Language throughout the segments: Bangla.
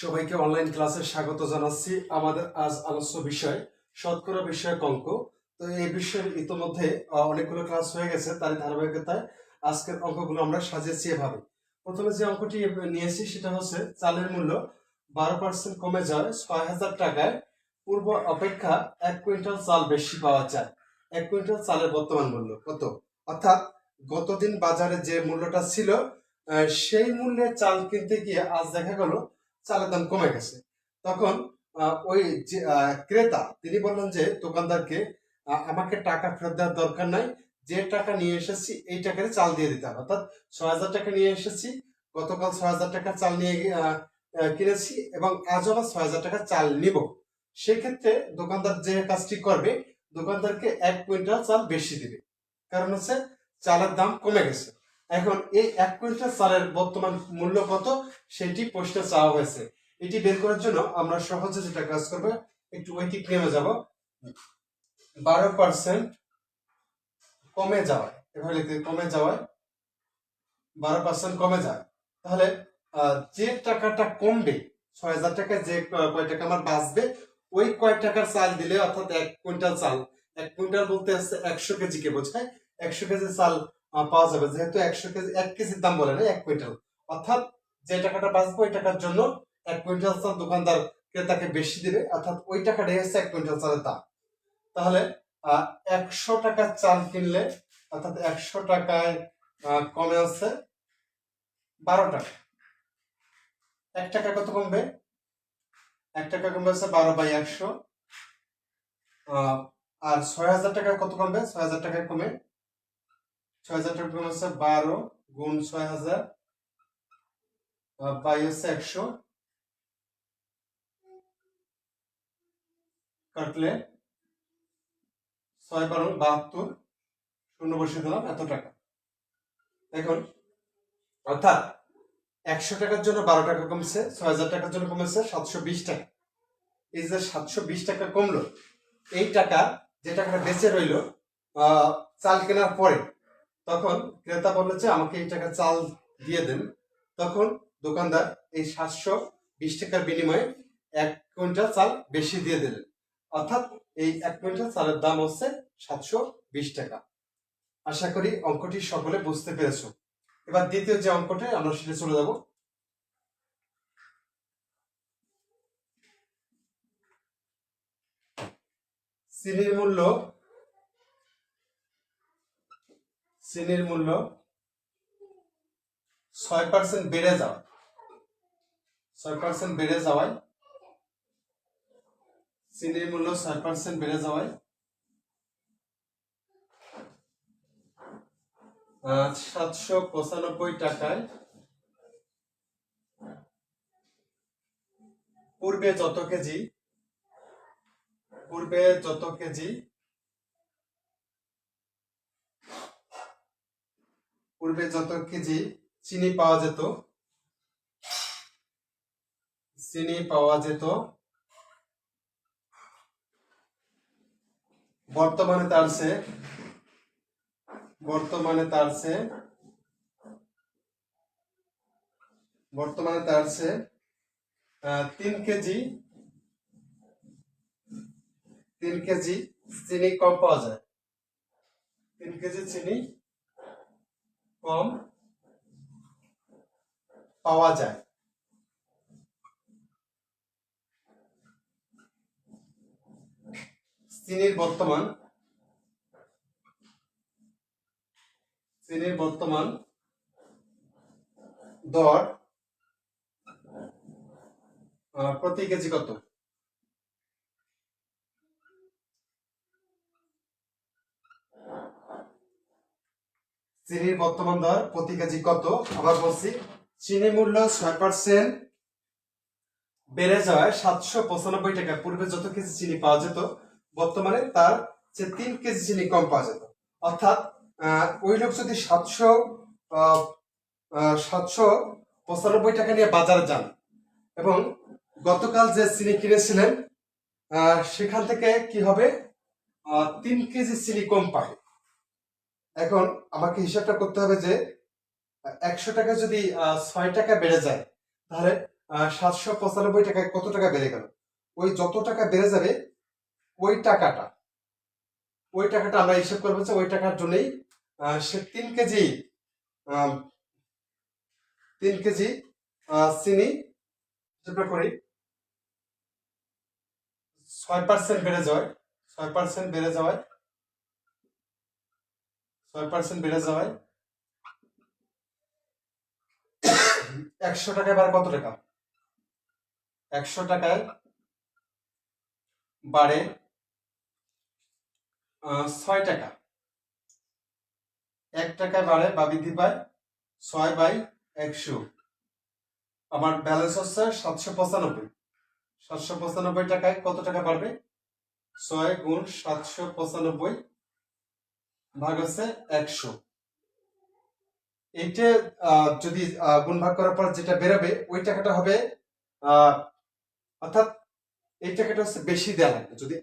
সবাইকে অনলাইন ক্লাসে স্বাগত জানাচ্ছি। আমাদের আজ আলোচ্য বিষয় শতকরা বিষয়ক অঙ্ক। তো এই বিষয়ের ইতোমধ্যে অনেকগুলো ক্লাস হয়ে গেছে তার ধারাবাহিকতায়। আজকের অঙ্কগুলো আমরা সাজিয়েছি এভাবে। প্রথমে যে অঙ্কটি নিয়েছি সেটা হচ্ছে, চালের মূল্য বারো পার্সেন্ট কমে যায় ছয় হাজার টাকায়। পূর্ব অপেক্ষা এক কুইন্টাল চাল বেশি পাওয়া যায়। এক কুইন্টাল চালের বর্তমান মূল্য কত? অর্থাৎ গতদিন বাজারে যে মূল্যটা ছিল সেই মূল্যে চাল কিনতে গিয়ে আজ দেখা গেল চালের দাম কমে গেছে। তখন ওই ক্রেতা, তিনি বললেন যে, দোকানদারকে আমাকে টাকা ফেরত দেওয়ার দরকার নাই। যে টাকা নিয়ে এসেছি, এই টাকায় চাল দিয়ে দিতে হবে। অর্থাৎ ছয় হাজার টাকা নিয়ে এসেছি, গতকাল ছয় হাজার টাকা চাল নিয়ে কিনেছি এবং আজ আবার ছয় হাজার টাকা চাল নিব। সেক্ষেত্রে দোকানদার যে কাজটি করবে, দোকানদারকে এক কুইন্টাল চাল বেশি দিবে। কারণ হচ্ছে, চালের দাম কমে গেছে। এখন এই এক কুইন্টাল চালের বর্তমান মূল্য কত? সেটি প্রশ্নে চাওয়া হয়েছে। এটি বের করার জন্য আমরা সহজে যেটা কাজ করব, একটু ঐকিক নেমে যাব। বারো পার্সেন্ট কমে যাওয়ায়, এভাবে লিখতে কমে যাওয়ায়, বারো পার্সেন্ট কমে যায়। তাহলে যে টাকাটা কমবে, ছয় হাজার টাকায় যে কয় টাকা আমার বাঁচবে, ওই কয় টাকার চাল দিলে, অর্থাৎ এক কুইন্টাল চাল, এক কুইন্টাল বলতে হচ্ছে একশো কেজি কে বোঝায়, একশো কেজি চাল পাওয়া যাবে। যেহেতু একশো কেজি, এক কেজির দাম বলে না, এক কুইন্টাল। অর্থাৎ যে টাকাটা বাঁচবে, ওই টাকার জন্য এক কুইন্টাল চাল দোকানদার ক্রেতাকে বেশি দিবে, অর্থাৎ ওই টাকাটাই হচ্ছে এক কুইন্টাল চালের দাম। তাহলে একশো টাকার চাল কিনলে, অর্থাৎ একশো টাকায় কমে আছে বারো টাকা। এক টাকা কত কমবে? এক টাকা কমবে হচ্ছে বারো বাই একশো। আর ছয় হাজার টাকা কত কমবে? ছয় হাজার টাকা কমে ছয় হাজার টাকা কমে হচ্ছে বারো গুণ ছয় হাজার বাই হচ্ছে একশো। কাটলে ছয় বারো বাহাত্তর, শূন্য বসে দিলাম এত টাকা। এখন, অর্থাৎ একশো টাকার জন্য বারো টাকা কমছে, ছয় হাজার টাকার জন্য কমেছে সাতশো বিশ টাকা। এই যে সাতশো বিশ টাকা কমলো, এই টাকা যে টাকাটা বেঁচে রইল চাল কেনার পরে তখন ক্রেতা বলল যে, আমাকে এই টাকা চাল দিয়ে দেন। তখন দোকানদার এই সাতশো বিশ টাকার বিনিময়ে এক কুইন্টাল চাল বেশি দিয়ে দিলেন। অর্থাৎ এই এক কুইন্টাল চালের দাম হচ্ছে সাতশো বিশ টাকা। আশা করি অঙ্কটি সকলে বুঝতে পেরেছ। এবার দ্বিতীয় যে অঙ্কটা, আমরা সেটা চলে যাব। চিনির মূল্য চিনির মূল্য ছয় পার্সেন্ট বেড়ে যাওয়া। ছয় পার্সেন্ট বেড়ে যাওয়ায়, চিনির মূল্য ছয় পার্সেন্ট বেড়ে যাওয়ায় সাতশো পঁচানব্বই টাকায় পূর্বে যত কেজি, পূর্বে যত কেজি পূর্বে যত কেজি চিনি পাওয়া যেত, চিনি পাওয়া যেত, বর্তমানে তার চেয়ে, বর্তমানে তার চেয়ে, বর্তমানে তার সে তিন কেজি তিন কেজি চিনি কম পাওয়া যায়। তিন কেজি চিনি কম পাওয়া যায়। চিনির বর্তমান চিনির বর্তমান দর প্রতি কেজি কত? চিনির বর্তমান দর প্রতি কেজি কত? আবার বলছি, চিনি মূল্য ছয় পার্সেন্ট বেড়ে যাওয়ায় সাতশো পঁচানব্বই টাকা। পূর্বে যত কেজি চিনি পাওয়া যেত, বর্তমানে তার যে তিন কেজি চিনি কম পাওয়া যেত। অর্থাৎ ওই লোক যদি সাতশো সাতশো পঁচানব্বই টাকা নিয়ে বাজারে যান এবং গতকাল যে চিনি কিনেছিলেন সেখান থেকে কি হবে? তিন কেজি চিনি কম পাবে এখন আমাকে হিসাবটা করতে হবে যে, একশো টাকা যদি ছয় টাকা বেড়ে যায়, তাহলে সাতশো পঁচানব্বই টাকায় কত টাকা বেড়ে গেল? ওই যত টাকা বেড়ে যাবে, ওই টাকাটা ওই টাকাটা আমরা হিসাব করব যে ওই টাকার জন্যই সে তিন কেজি তিন কেজি চিনি, হিসাবটা করি, ছয় পার্সেন্ট বেড়ে যাওয়ায় ছয় পার্সেন্ট বেড়ে যাওয়ায় ছয় পার্সেন্ট বেড়ে যাওয়ায় একশো টাকায় বাড়ে কত টাকা? একশো টাকায় বাড়ে ছয় টাকা। এক টাকায় বাড়ে বা বৃদ্ধি পায় ছয় বাই একশো। আমার ব্যালেন্স হচ্ছে সাতশো পঁচানব্বই। সাতশো পঁচানব্বই টাকায় কত টাকা বাড়বে? ছয় গুণ সাতশো পঁচানব্বই ভাগ হচ্ছে একশো। এইটা যদি গুণ ভাগ করার পর যেটা বেরোবে, ওই টাকাটা হবে অর্থাৎ এই টাকাটা হচ্ছে বেশি দেওয়া লাগবে। যদি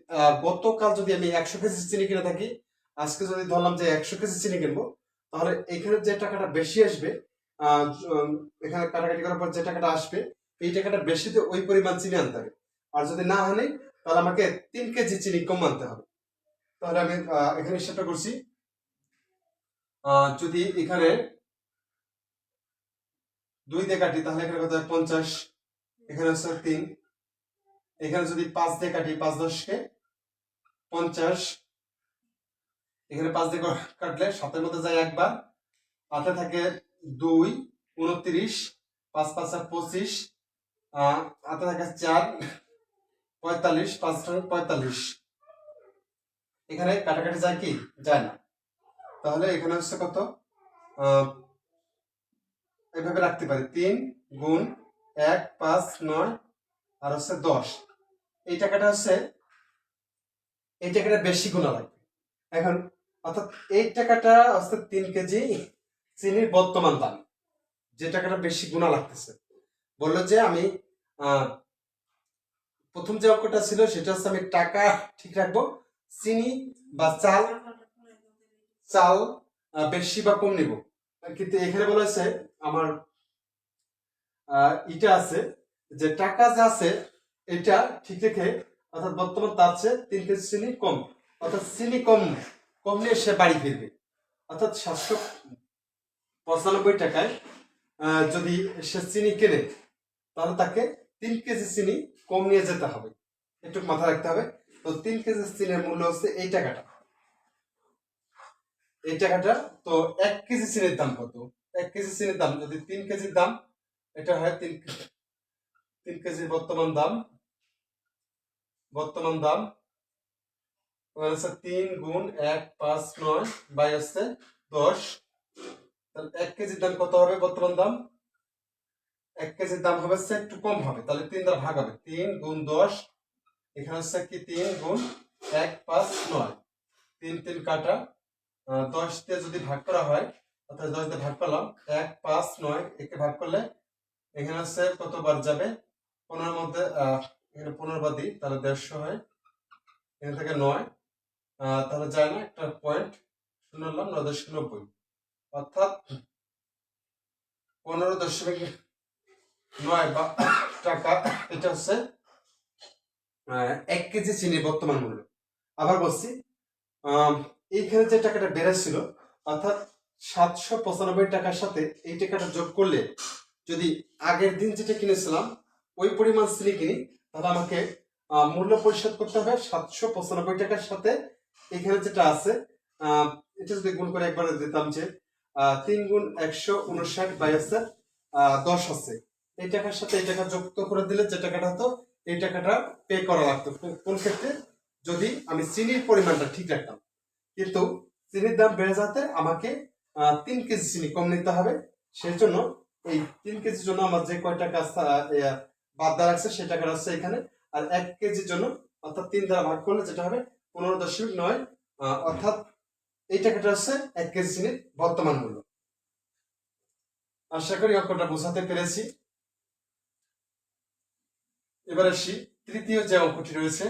গতকাল যদি আমি একশো কেজি চিনি কিনে থাকি, আজকে যদি ধরলাম যে একশো কেজি চিনি কিনবো, তাহলে এখানে যে টাকাটা বেশি আসবে এখানে কাটাকাটি করার পর যে টাকাটা আসবে, এই টাকাটা বেশি দিয়ে ওই পরিমাণ চিনি আনতে হবে। আর যদি না আনে, তাহলে আমাকে তিন কেজি চিনি কম আনতে হবে। তাহলে আমি এখানে হিসাবটা করছি যদি এখানে দুই দিয়ে কাটি তাহলে এখানে কত পঞ্চাশ। এখানে হচ্ছে তিন। এখানে যদি পাঁচ দিয়ে কাটি পাঁচ দশকে পঞ্চাশ। এখানে পাঁচ দিয়ে কাটলে সাতের মধ্যে যায় একবার। হাতে থাকে দুই, উনত্রিশ, পাঁচ পাঁচ পঁচিশ। হাতে থাকে চার, পঁয়তাল্লিশ, পাঁচ পঁয়তাল্লিশ। এখানে কাটাকাটি যায় কি? যায় না। তাহলে এখানে হচ্ছে কত? এভাবে রাখতে পারি। তিন গুণ এক, পাঁচ, নয়, আর হচ্ছে দশ। এই টাকাটা হচ্ছে, এই টাকাটা বেশি গুণা লাগবে। এখন, অর্থাৎ এই টাকাটা হচ্ছে তিন কেজি চিনির বর্তমান দাম। যে টাকাটা বেশি গুণা লাগতেছে। বলল যে আমি প্রথম যে অঙ্কটা ছিল সেটা হচ্ছে আমি টাকা ঠিক রাখব, চিনি বা চাল চাল বেশি বা কম নিব। কিন্তু এখানে বলা হয়েছে, আমার ইটা আছে যে টাকা যা আছে, এটা ঠিক রেখে, অর্থাৎ বর্তমান তার চেয়ে তিন কেজি চিনি কম। অর্থাৎ চিনি কম কম নিয়ে সে বাড়ি ফিরবে। অর্থাৎ সাতশো পঁচানব্বই টাকায় যদি সে চিনি কেনে, তাহলে তাকে তিন কেজি চিনি কম নিয়ে যেতে হবে। একটু মাথায় রাখতে হবে। তো তিন কেজি চিনির মূল্য হচ্ছে এই টাকাটা। এই টাকাটা, তো এক কেজি চিনির দাম কত? এক কেজি চিনির দাম, যদি তিন কেজির দাম, এটা হয় তিন তিন কেজি বর্তমান দাম বর্তমান দাম হচ্ছে তিন গুণ এক, পাঁচ, নয়, বাই হচ্ছে দশ। তাহলে এক কেজির দাম কত হবে বর্তমান দাম? এক কেজির দাম হবে একটু কম হবে, তাহলে তিন দ্বারা ভাগ হবে। তিন গুণ দশ, এখানে হচ্ছে কি তিন গুণ এক, পাঁচ, নয়। তিন তিন কাটা দশ দিয়ে যদি ভাগ করা হয়, অর্থাৎ দশ দিয়ে ভাগ করলাম এক, পাঁচ, নয়, একে ভাগ করলে এখানে হচ্ছে কতবার যাবে? পনেরোর মধ্যে এখানে পনেরো বার দিই, তাহলে দেড়শো হয়। এখান থেকে নয় তাহলে যায় না, একটা পয়েন্ট শূন্য হলাম, নয় দশমিক নব্বই। অর্থাৎ পনেরো দশমিক নয় বা টাকা, এটা হচ্ছে এক কেজি চিনি বর্তমান মূল্য। আবার বলছি এইখানে যে টাকাটা বেড়েছিল, অর্থাৎ সাতশো পঁচানব্বই টাকার সাথে এই টাকাটা যোগ করলে যদি আগের দিন যেটা কিনেছিলাম, ওই পরিমাণ চিনি কিনি, তাহলে আমাকে মূল্য পরিশোধ করতে হবে সাতশো পঁচানব্বই টাকার সাথে। এখানে যেটা আছে এটা যদি গুণ করে একবার দিতাম যে তিন গুণ একশো উনষাট বাই আছে দশ আছে। এই টাকার সাথে এই টাকা যুক্ত করে দিলে যে টাকাটা হতো, এই টাকাটা পে করা লাগতো। কোন ক্ষেত্রে? যদি আমি চিনির পরিমাণটা ঠিক রাখতাম। কিন্তু চিনির দাম বেড়ে যাতে আমাকে তিন কেজি চিনি কম নিতে হবে। সেই জন্য এই তিন কেজির জন্য আমার যে কয় টাকা বাদ দেওয়া রাখছে সেই টাকাটা হচ্ছে এখানে। আর এক কেজির জন্য, অর্থাৎ তিন দ্বারা ভাগ করলে যেটা হবে, পনেরো দশমিক নয় অর্থাৎ এই টাকাটা হচ্ছে এক কেজি চিনির বর্তমান মূল্য। আশা করি অঙ্কটা বোঝাতে পেরেছি। এবার আসি তৃতীয় যে অঙ্কটি রয়েছে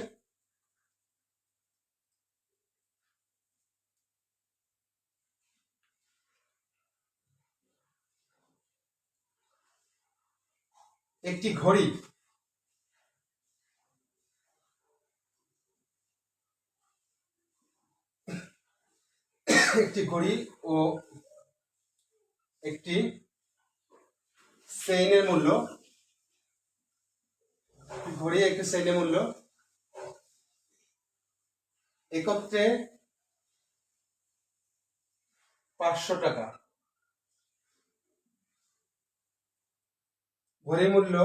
একটি ঘড়ি। একটি ঘড়ি ও একটি চেইনের মূল্য। ঘড়ি, একটি চেইনের মূল্য। একত্রে পাঁচশো টাকা। ঘড়ি মূল্য।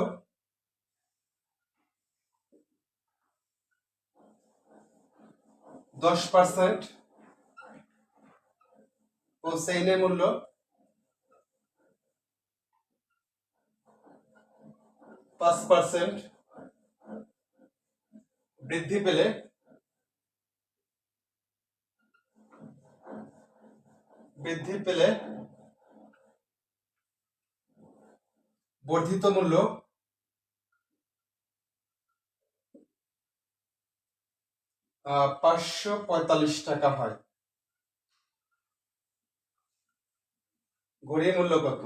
দশ পার্সেন্ট ও সেইনের মূল্য। পাঁচ পার্সেন্ট বৃদ্ধি পেলে। বৃদ্ধি পেলে বর্ধিত মূল্য পাঁচশো পঁয়তাল্লিশ টাকা হয়। ঘড়ির মূল্য কত?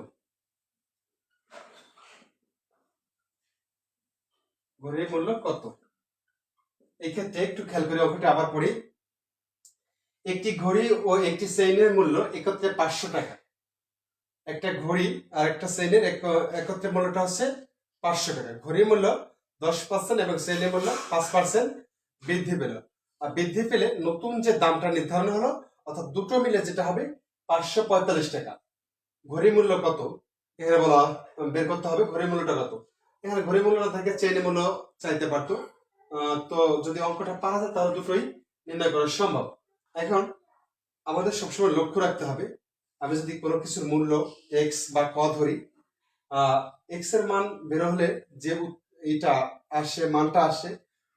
ঘড়ির মূল্য কত? এক্ষেত্রে একটু খেয়াল করে অঙ্কটা আবার পড়ি। একটি ঘড়ি ও একটি চেইনের মূল্য একত্রে পাঁচশো টাকা। একটা ঘড়ি আর একটা এক- একত্রে মূল্যটা হচ্ছে পাঁচশো টাকা। ঘড়ির মূল্য দশ পার্সেন্ট এবং চেইনের মূল্য পাঁচ পার্সেন্ট বৃদ্ধি পেল। আর বৃদ্ধি পেলে নতুন যে দামটা নির্ধারণ হলো, অর্থাৎ দুটো মিলে যেটা হবে পাঁচশো পঁয়তাল্লিশ টাকা। ঘড়ি মূল্য কত? এখানে বলা বের করতে হবে ঘড়ি মূল্যটা কত। এখানে ঘড়ি মূল্যটা থাকে চেইনের মূল্য চাইতে পারতো। তো যদি অঙ্কটা পাওয়া যায়, তাহলে দুটোই নির্ণয় করা সম্ভব। এখন আমাদের সবসময় লক্ষ্য রাখতে হবে আমি যদি কোনো কিছুর মূল্য এক্স বা ক ধরি এক্সের মান বের হলে যে এটা আসে, মানটা আসে,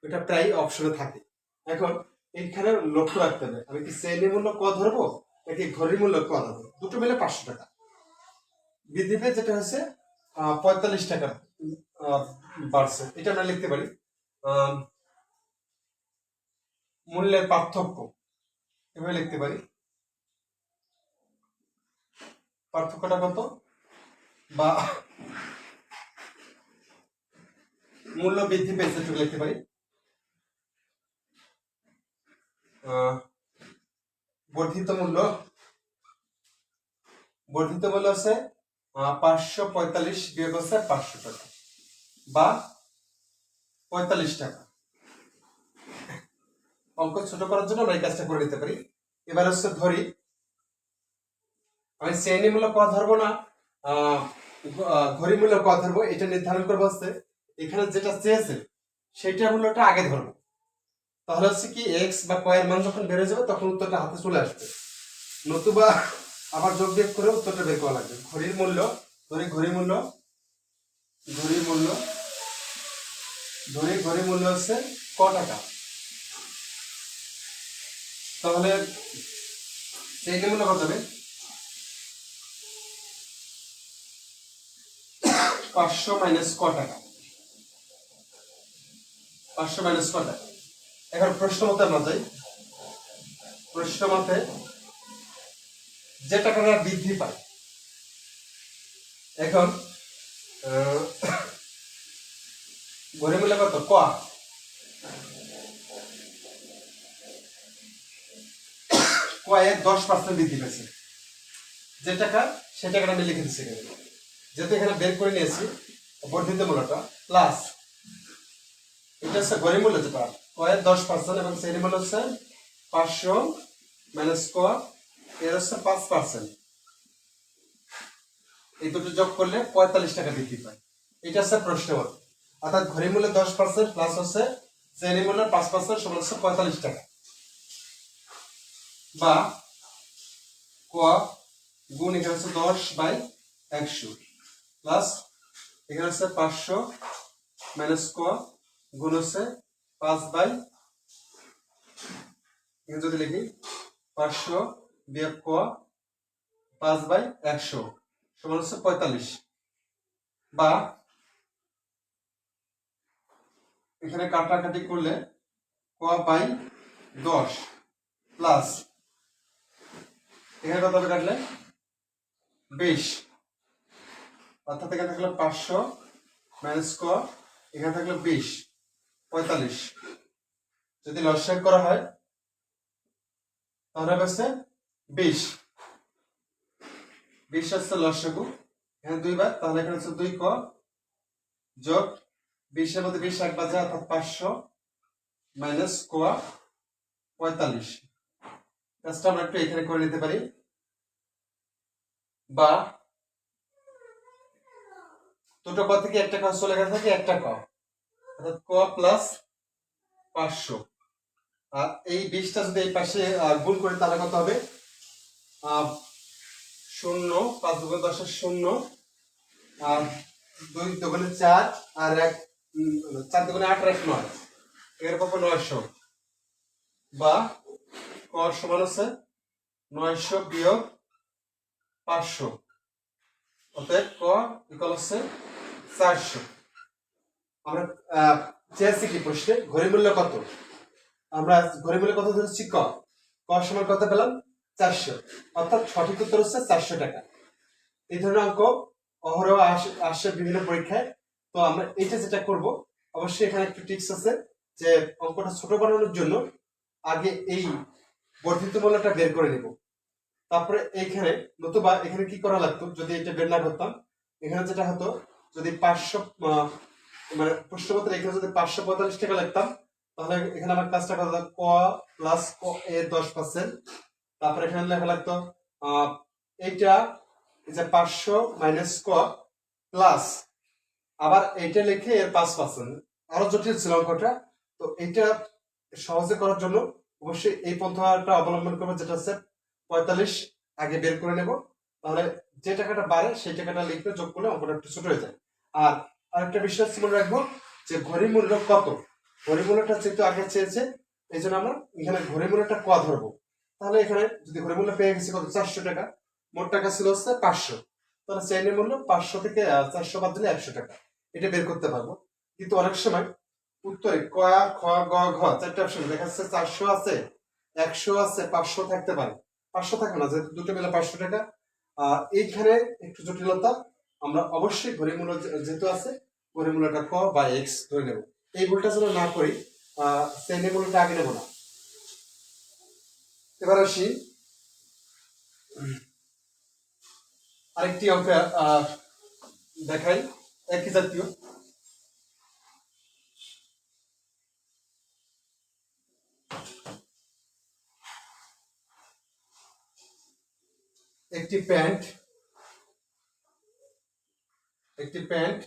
ওটা প্রায় অপশনে থাকে। এখন এইখানে লক্ষ্য রাখতে হবে, আমি কি শ্রেণি মূল্য ক ধরবো, নাকি ঘড়ির মূল্য ক ধরবো? দুটো মিলে পাঁচশো টাকা। বৃদ্ধি যেটা হচ্ছে পঁয়তাল্লিশ টাকা বাড়ছে। এটা আমরা লিখতে পারি মূল্যের পার্থক্য। এভাবে লিখতে পারি। পার্থক্যটা কত? বা মূল্য বৃদ্ধি পেয়েছে একটু লিখতে পারি? বর্ধিত মূল্য। বর্ধিত মূল্য আছে পাঁচশো পঁয়তাল্লিশ বিয়োগ হচ্ছে পাঁচশো টাকা। বা পঁয়তাল্লিশ টাকা। অঙ্ক ছোট করার জন্য আমরা এই কাজটা করে নিতে পারি। এবার হচ্ছে ধরি আমি শ্রেণি মূল্য ক ধরবো না আহ, ঘ- মূল্য ক ধরবো এটা নির্ধারণ করব হচ্ছে এখানে যেটা চেয়েছে সেটা মূল্যটা আগে ধরবো। তাহলে হচ্ছে কি এক্স বা কয়ের মান যখন বেড়ে যাবে তখন উত্তরটা হাতে চলে আসবে। নতুবা আবার যোগ বিয়োগ করে উত্তরটা বের করা লাগবে। ঘড়ির মূল্য ধরি ঘড়ি মূল্য ঘড়ির মূল্য ধরি ঘড়ি মূল্য হচ্ছে ক টাকা। তাহলে সেই মূল্য কত হবে? পাঁচশো মাইনাস ক টাকা। পাঁচশো মাইনাস ক টাকা। এখন প্রশ্ন মতে প্রশ্ন মতে যে টাকাটা বৃদ্ধি পায়, এখন মূল্য কত? ক। দশ পার্সেন্ট বৃদ্ধি পেয়েছে। যে টাকা, সে টাকাটা আমি লিখে দিচ্ছি যেহেতু এখানে বের করে নিয়েছি, বর্ধিত মূল্যটা প্লাস এটা হচ্ছে গরিব মূল্য যেটা, কয়ের দশ পার্সেন্ট এবং শ্রেণি মূল্য হচ্ছে পাঁচশো মাইনাস ক এর হচ্ছে পাঁচ পার্সেন্ট এই দুটো যোগ করলে পঁয়তাল্লিশ টাকা বৃদ্ধি পায় এটা হচ্ছে প্রশ্ন অর্থাৎ ঘড়ি মূল্য দশ পার্সেন্ট প্লাস হচ্ছে শ্রেণি মূল্য পাঁচ পার্সেন্ট সমান হচ্ছে পঁয়তাল্লিশ টাকা। বা ক গুণ এখানে হচ্ছে দশ বাই একশো। প্লাস এখানে হচ্ছে পাঁচশো মাইনাস ক গুণ হচ্ছে পাঁচ বাই যদি লিখি পাঁচশো বিয়োগ ক, পাঁচ বাই একশো, সমান হচ্ছে পঁয়তাল্লিশ। বা এখানে কাটাকাটি করলে ক বাই দশ প্লাস এখানে কত কাটলে? বিশ। অর্থাৎ এখানে থাকল পাঁচশো মাইনাস ক, এখানে থাকল বিশ, পঁয়তাল্লিশ। যদি লসাগ করা হয়, তাহলে হচ্ছে বিশ। বিশ আসছে লসাগু এখানে দুইবার, তাহলে এখানে হচ্ছে দুই ক যোগ বিশের মধ্যে বিশ এক বাজে অর্থাৎ পাঁচশো মাইনাস কোয়া পঁয়তাল্লিশ। কাজটা আমরা একটু এখানে করে নিতে পারি। বা দুটো ক থেকে একটা ক চলে গেছে থাকে, একটা ক। অর্থাৎ ক প্লাস পাঁচশো। আর এই বিশটা যদি এই পাশে গুণ করি তাহলে কত হবে? শূন্য, পাঁচ দুগুণ দশের শূন্য। আর দুই দুগুণে চার আর এক চার দুগুণে আট এক নয়। এর পাবো নয়শো। বা ক সমান হচ্ছে নয়শো বিয়োগ পাঁচশো। অতএব ক ইকাল হচ্ছে চারশো। আমরা চেয়েছি কি প্রশ্নে? ঘড়ি মূল্য কত? আমরা ঘড়ি মূল্য কত ধরেছি? ক। ক সমান কত পেলাম? চারশো। অর্থাৎ সঠিক উত্তর হচ্ছে চারশো টাকা। এই ধরনের অঙ্ক অহরহ আস- আসে বিভিন্ন পরীক্ষায়। তো আমরা এটা যেটা করব, অবশ্যই এখানে একটু টিপস আছে যে অঙ্কটা ছোট বানানোর জন্য আগে এই বর্ধিত মূল্যটা বের করে নিব। তারপরে এইখানে নতুবা এখানে কি করা লাগতো? যদি এটা বের না করতাম, এখানে যেটা হতো যদি পাঁচশো মানে প্রশ্নপত্রে এখানে যদি পাঁচশো পঁয়তাল্লিশ টাকা লিখতাম, তাহলে এখানে আমার কাজটা করা ক প্লাস ক, এ দশ পার্সেন্ট তারপরে এখানে লেখা লাগতো এইটা এই যে পাঁচশো মাইনাস ক প্লাস আবার এইটা লিখে এর পাঁচ পার্সেন্ট আরও জটিল ছিল অঙ্কটা, তো এইটা সহজে করার জন্য অবশ্যই এই পন্থাটা অবলম্বন করব, যেটা হচ্ছে পঁয়তাল্লিশ আগে বের করে নেব। তাহলে যে টাকাটা বাড়ে, সেই টাকাটা লিখলে যোগ করলে অঙ্কটা একটু ছোট হয়ে যায়। আর আরেকটা বিষয় মনে রাখব যে ঘড়ি মূল্য কত? ঘড়ি মূল্যটা যেহেতু আগে চেয়েছে, এই জন্য আমরা এখানে ঘড়ি মূল্যটা ক ধরবো? তাহলে এখানে যদি ঘড়ি মূল্য পেয়ে গেছি কত? চারশো টাকা। মোট টাকা ছিল হচ্ছে পাঁচশো। তাহলে চাইনের মূল্য পাঁচশো থেকে চারশো বাদ দিলে একশো টাকা। এটা বের করতে পারব। কিন্তু অনেক সময় উত্তরে কয়া খ, গ, ঘ চারটে অপশন দেখা যাচ্ছে চারশো আছে, একশো আছে, পাঁচশো থাকতে পারে। পাঁচশো থাকে না, যেহেতু দুটো মিলে পাঁচশো টাকা। এইখানে একটু জটিলতা, আমরা অবশ্যই গরিমূল যেহেতু আছে গরিমূলটা ক বা এক্স ধরে নেব। এই ভুলটা যেন না করি শ্রেণি মূল্যটা আগে নেব না। এবার আসি আরেকটি অঙ্ক দেখাই, একই জাতীয়। একটি প্যান্ট একটি প্যান্ট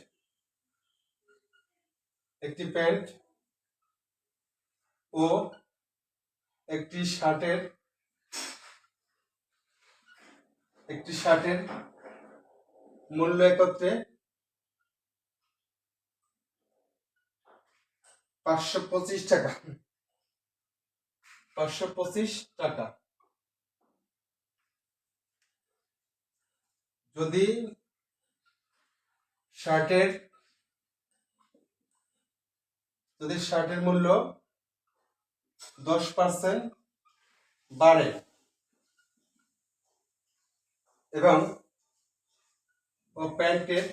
একটি প্যান্ট ও একটি শার্টের একটি শার্টের মূল্য একত্রে পাঁচশো পঁচিশ টাকা। পাঁচশো পঁচিশ টাকা। যদি শার্টের যদি শার্টের মূল্য দশ পার্সেন্ট বাড়ে এবং ও প্যান্টের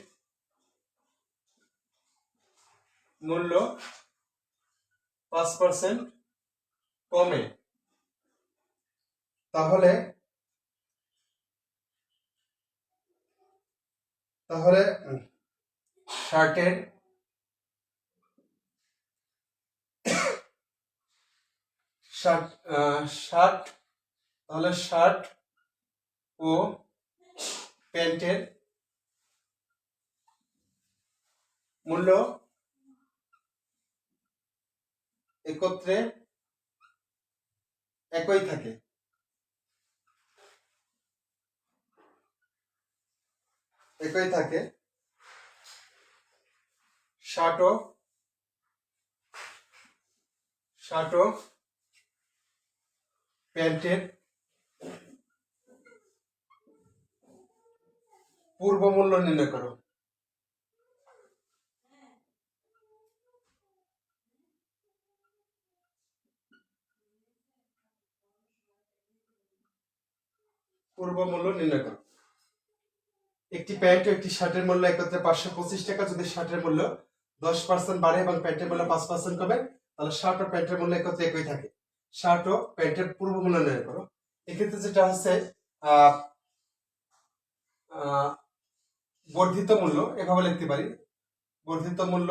মূল্য পাঁচ পার্সেন্ট কমে, তাহলে তাহলে শার্টের শার্ট শার্ট তাহলে শার্ট ও প্যান্টের মূল্য একত্রে একই থাকে। একই থাকে। শার্টও শার্টও প্যান্টের। পূর্ব মূল্য নির্ণয় করো। পূর্ব মূল্য নির্ণয় করো। একটি প্যান্ট ও একটি শার্টের মূল্য একত্রে পাঁচশো পঁচিশ টাকা। যদি শার্টের মূল্য দশ পার্সেন্ট বাড়ে এবং প্যান্টের মূল্য পাঁচ পার্সেন্ট কমে, তাহলে শার্ট ও প্যান্টের মূল্য একত্রে একই থাকে। শার্ট ও প্যান্টের পূর্ব মূল্য নির্ণয় করো। এক্ষেত্রে যেটা হচ্ছে বর্ধিত মূল্য এভাবে লিখতে পারি। বর্ধিত মূল্য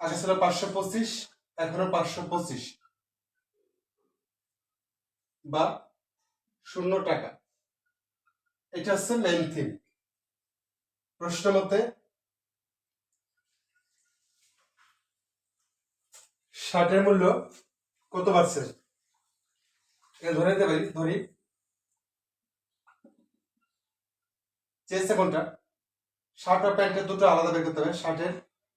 আগে ছিল পাঁচশো পঁচিশ, এখনও পাঁচশো পঁচিশ বা শূন্য টাকা। এটা হচ্ছে মেইন থিম প্রশ্ন মতে শার্টের মূল্য কত বাড়ছে? এটা ধরে নিতে পারি ধরি। চেয়েছে কোনটা? শার্ট আর প্যান্টের দুটো আলাদা বের করতে হবে শার্টের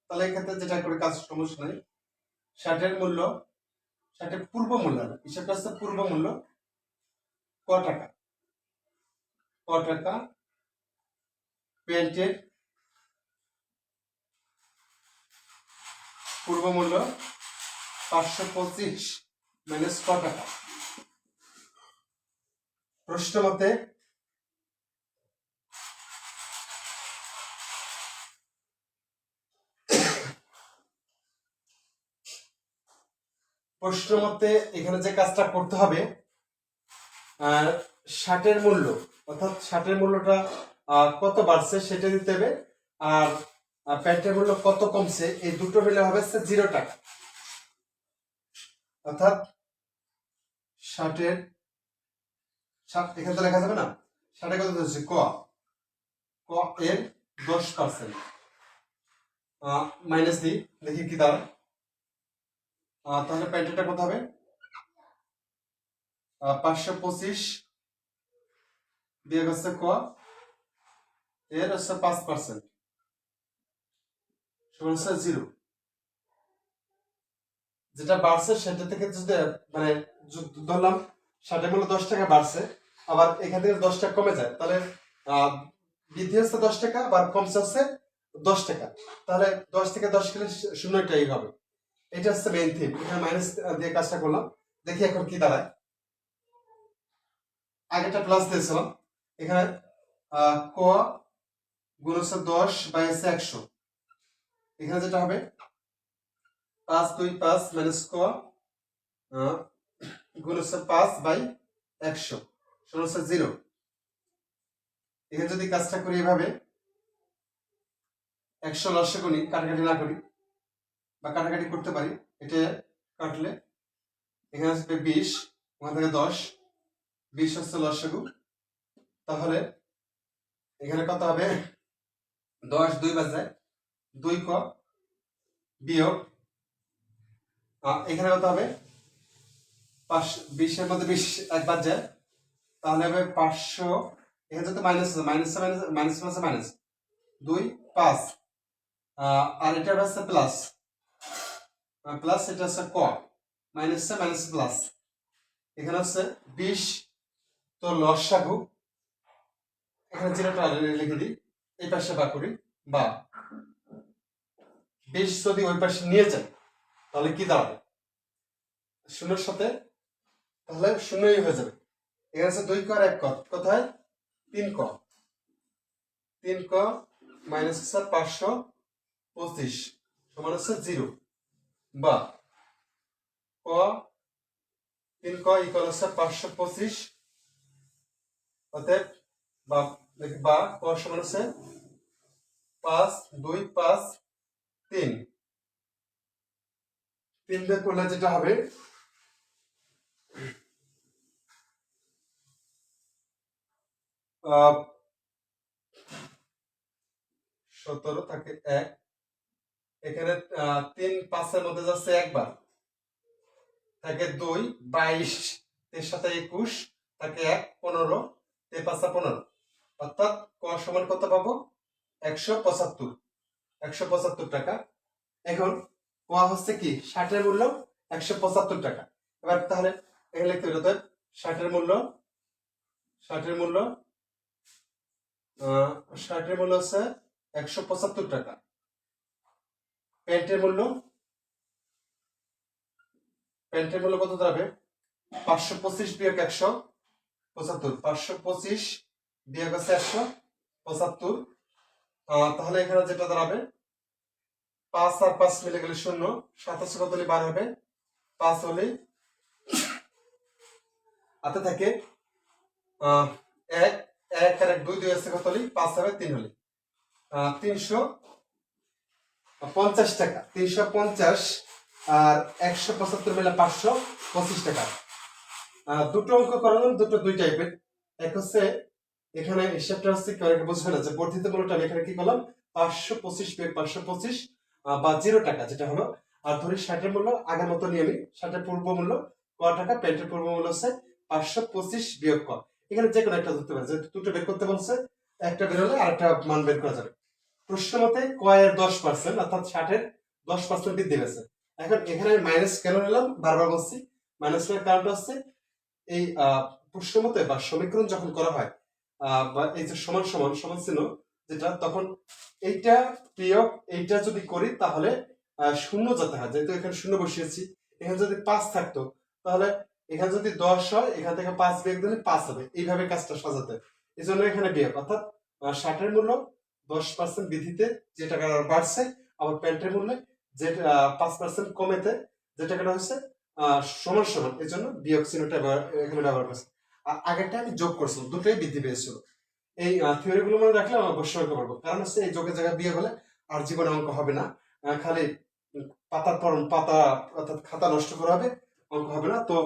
তাহলে এক্ষেত্রে যেটা করে কাজ, সমস্যা নেই। শার্টের মূল্য শার্টের পূর্ব মূল্য, হিসাবটা হচ্ছে পূর্ব মূল্য ক টাকা। ক টাকা প্যান্টের পূর্ব মূল্য পাঁচশো পঁচিশ মাইনাস ক টাকা প্রশ্ন মতে প্রশ্ন মতে এখানে যে কাজটা করতে হবে আর শার্টের মূল্য অর্থাৎ শার্টের মূল্যটা কত বাড়ছে সেটা দিতে হবে। আর প্যান্টের মূল্য কত কমছে, এই দুটো মিলে হবে জিরো টাকা। অর্থাৎ শার্টের শার্ট এখানে তো লেখা যাবে না? শার্টে কত হচ্ছে ক। ক এর দশ পার্সেন্ট মাইনাস দিই দেখি কি দাঁড়ায়। তাহলে প্যান্টেরটা কত হবে? পাঁচশো পঁচিশ বিয়োগ হচ্ছে ক, এর হচ্ছে পাঁচ পার্সেন্ট জিরো যেটা বাড়ছে সেটা থেকে যদি মানে ধরলাম ষাটের মূল্য দশ টাকা বাড়ছে, আবার এখান থেকে দশ টাকা কমে যায়, তাহলে বৃদ্ধি হচ্ছে দশ টাকা, আবার কমছে হচ্ছে দশ টাকা। তাহলে দশ থেকে দশ গেলে শূন্যটাই হবে। এটা হচ্ছে মেইন থিম এখানে মাইনাস দিয়ে কাজটা করলাম। দেখি এখন কি দাঁড়ায়। আগেটা প্লাস দিয়েছিলাম। এখানে ক গুণ হচ্ছে দশ বাই হচ্ছে একশো। এখানে যেটা হবে, পাঁচ দুই পাঁচ মাইনাস ক গুণ হচ্ছে পাঁচ বাই একশো, সমান হচ্ছে জিরো। এখানে যদি কাজটা করি এভাবে, একশো লসে গুণি কাটাকাটি না করি বা কাটাকাটি করতে পারি, এটা কাটলে এখানে আসবে বিশ, ওখান থেকে দশ, বিশ হচ্ছে লসাগু তাহলে এখানে কত হবে? দশ, দুই বাজায় দুই ক বিয়োগ এখানে কত হবে? পাঁচ, বিশের মধ্যে বিশ একবার যায়। তাহলে হবে পাঁচশো, এখানে যত মাইনাস আছে minus minus minus plus minus দুই, পাঁচ। আর এটা হচ্ছে প্লাস প্লাস এটা হচ্ছে ক। মাইনাস মাইনাস প্লাস এখানে হচ্ছে বিশ, তো লসাগু এখানে জিরোটা লিখে দিই। এই পাশে বা করি, বা বিশ যদি ওই পাশে নিয়ে যায় তাহলে কি দাঁড়াবে? শূন্যের সাথে, তাহলে শূন্যই হয়ে যাবে। এখানে আছে দুই কর, এক ক কোথায়? তিন ক তিন ক মাইনাস হচ্ছে পাঁচশো পঁচিশ, সমান হচ্ছে জিরো। বা ক, তিন ক ইকুয়াল হচ্ছে পাঁচশো পঁচিশ, অতএব বা বা ক সমান হচ্ছে? পাঁচ, দুই, পাঁচ, তিন। তিন দিয়ে করলে যেটা হবে? সতেরো থাকে এক। এখানে তিন পাঁচের মধ্যে যাচ্ছে একবার। থাকে দুই, বাইশ এর সাথে একুশ, থাকে এক, পনেরো তে পাঁচটা পনেরো। অর্থাৎ ক সমান কত পাবো? একশো পঁচাত্তর। একশো পঁচাত্তর টাকা। এখন ক হচ্ছে কি? ষাটের মূল্য একশো পঁচাত্তর টাকা। এবার তাহলে এখানে লিখতে হবে ষাটের মূল্য ষাটের মূল্য ষাটের মূল্য হচ্ছে একশো পঁচাত্তর টাকা। প্যান্টের মূল্য প্যান্টের মূল্য কত দাঁড়াবে? পাঁচশো পঁচিশ বিয়োগ একশো পঁচাত্তর। পাঁচশো পঁচিশ বিয়োগ আছে একশো পঁচাত্তর। তাহলে এখানে যেটা দাঁড়াবে, পাঁচ আর পাঁচ মিলে গেলে শূন্য, সাতাশো কত বার হবে? পাঁচ হলে হাতে থাকে এক এক আর এক দুই দুই আছে কত হলে? পাঁচ হবে তিন হলে। তিনশো পঞ্চাশ টাকা, তিনশো পঞ্চাশ আর একশো পঁচাত্তর মিলে পাঁচশো পঁচিশ টাকা। দুটো অঙ্ক করালাম, দুটো দুই টাইপের এক হচ্ছে এখানে হিসাবটা হচ্ছে কি বুঝবে না যে বর্ধিত মূল্যটা আমি এখানে কি করলাম? পাঁচশো পঁচিশ পাঁচশো পঁচিশ বা জিরো টাকা যেটা হলো। আর ধরি ষাটের মূল্য, আগের মতো নিয়ে নিই ষাটের পূর্ব মূল্য, ক টাকা, প্যান্টের পূর্ব মূল্য হচ্ছে পাঁচশো পঁচিশ বিয়োগ ক। এখানে যে কোনো একটা ধরতে পারে যে দুটো বের করতে বলছে, একটা বেরোলে আর একটা মান বের করা যাবে। প্রশ্ন মতে কয়ের দশ পার্সেন্ট অর্থাৎ ষাটের দশ পার্সেন্ট বৃদ্ধি পেয়েছে। এখন এখানে মাইনাস কেন নিলাম? বারবার বলছি। মাইনাস কারণটা হচ্ছে, এই প্রশ্ন মতে বা সমীকরণ যখন করা হয় বা এই যে সমান সমান সমান চিহ্ন যেটা তখন এইটা বিয়োগ এইটা যদি করি তাহলে শূন্য যাতে হয়। যেহেতু এখানে শূন্য বসিয়েছি এখানে যদি পাঁচ থাকতো তাহলে এখানে যদি দশ হয় এখান থেকে পাঁচ বিয়োগ দিলে পাঁচ হবে। এইভাবে কাজটা সাজাতে। এই জন্য এখানে বিয়োগ অর্থাৎ ষাটের মূল্য দশ পার্সেন্ট বৃদ্ধিতে যে টাকাটা বাড়ছে আবার প্যান্টের মূল্যে যে পাঁচ পার্সেন্ট কমেতে যে টাকাটা হচ্ছে আহ, সমান সমান। এই জন্য বিয়োগ চিহ্নটা এখানে ব্যবহার করছে। আগেরটা আমি যোগ করছিলাম দুটোই বৃদ্ধি পেয়েছিল। এই থিওরি গুলো মনে রাখলে আমি অবশ্যই অঙ্ক পারব কারণ হচ্ছে এই যোগের জায়গায় বিয়োগ হলে আর জীবনে অঙ্ক হবে না। খালি পাতার পর পাতা অর্থাৎ খাতা নষ্ট করা হবে অঙ্ক হবে না। তো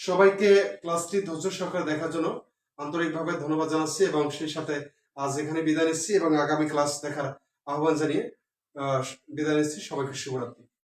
সবাইকে ক্লাসটি ধৈর্য সহকারে দেখার জন্য আন্তরিকভাবে ধন্যবাদ জানাচ্ছি এবং সেই সাথে আজ এখানে বিদায় নিচ্ছি এবং আগামী ক্লাস দেখার আহ্বান জানিয়ে আহ, বিদায় নিচ্ছি। সবাইকে শুভরাত্রি।